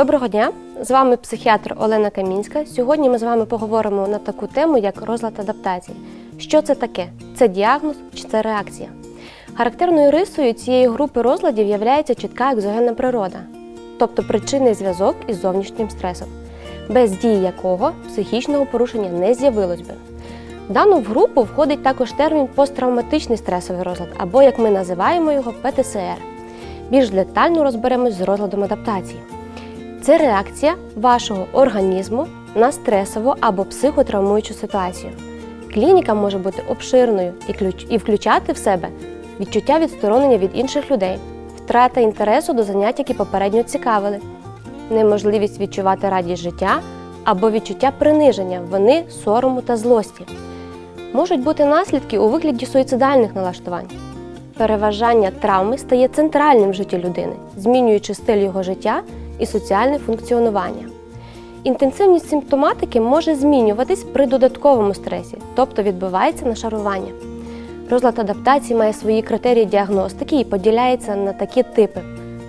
Доброго дня! З вами психіатр Олена Камінська. Сьогодні ми з вами поговоримо на таку тему, як розлад адаптації. Що це таке? Це діагноз чи це реакція? Характерною рисою цієї групи розладів є чітка екзогенна природа, тобто причинний зв'язок із зовнішнім стресом, без дії якого психічного порушення не з'явилось би. В дану групу входить також термін посттравматичний стресовий розлад, або як ми називаємо його ПТСР. Більш детально розберемось з розладом адаптації. Це реакція вашого організму на стресову або психотравмуючу ситуацію. Клініка може бути обширною і ключ- і включати в себе відчуття відсторонення від інших людей, втрата інтересу до занять, які попередньо цікавили, неможливість відчувати радість життя або відчуття приниження, вини, сорому та злості. Можуть бути наслідки у вигляді суїцидальних налаштувань. Переважання травми стає центральним в житті людини, змінюючи стиль його життя і соціальне функціонування. Інтенсивність симптоматики може змінюватись при додатковому стресі, тобто відбувається нашарування. Розлад адаптації має свої критерії діагностики і поділяється на такі типи: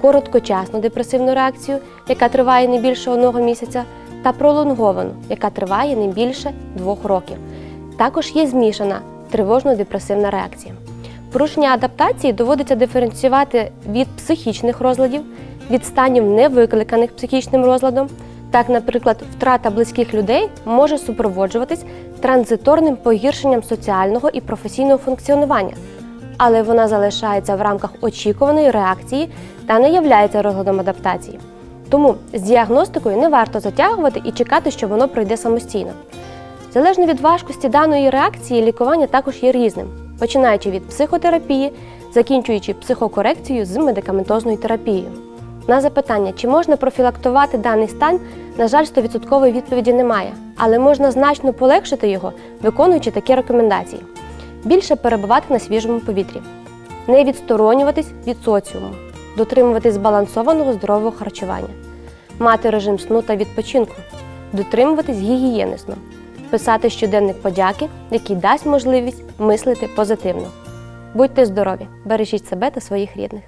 короткочасну депресивну реакцію, яка триває не більше одного місяця, та пролонговану, яка триває не більше двох років. Також є змішана тривожно-депресивна реакція. Порушення адаптації доводиться диференціювати від психічних розладів, від станів невикликаних психічним розладом. Так, наприклад, втрата близьких людей може супроводжуватись транзиторним погіршенням соціального і професійного функціонування, але вона залишається в рамках очікуваної реакції та не являється розладом адаптації. Тому з діагностикою не варто затягувати і чекати, що воно пройде самостійно. Залежно від важкості даної реакції, лікування також є різним, починаючи від психотерапії, закінчуючи психокорекцією з медикаментозною терапією. На запитання, чи можна профілактувати даний стан, на жаль, 100% відповіді немає, але можна значно полегшити його, виконуючи такі рекомендації: більше перебувати на свіжому повітрі, не відсторонюватись від соціуму, дотримуватись збалансованого здорового харчування, мати режим сну та відпочинку, дотримуватись гігієни сну, писати щоденник подяки, який дасть можливість мислити позитивно. Будьте здорові, бережіть себе та своїх рідних.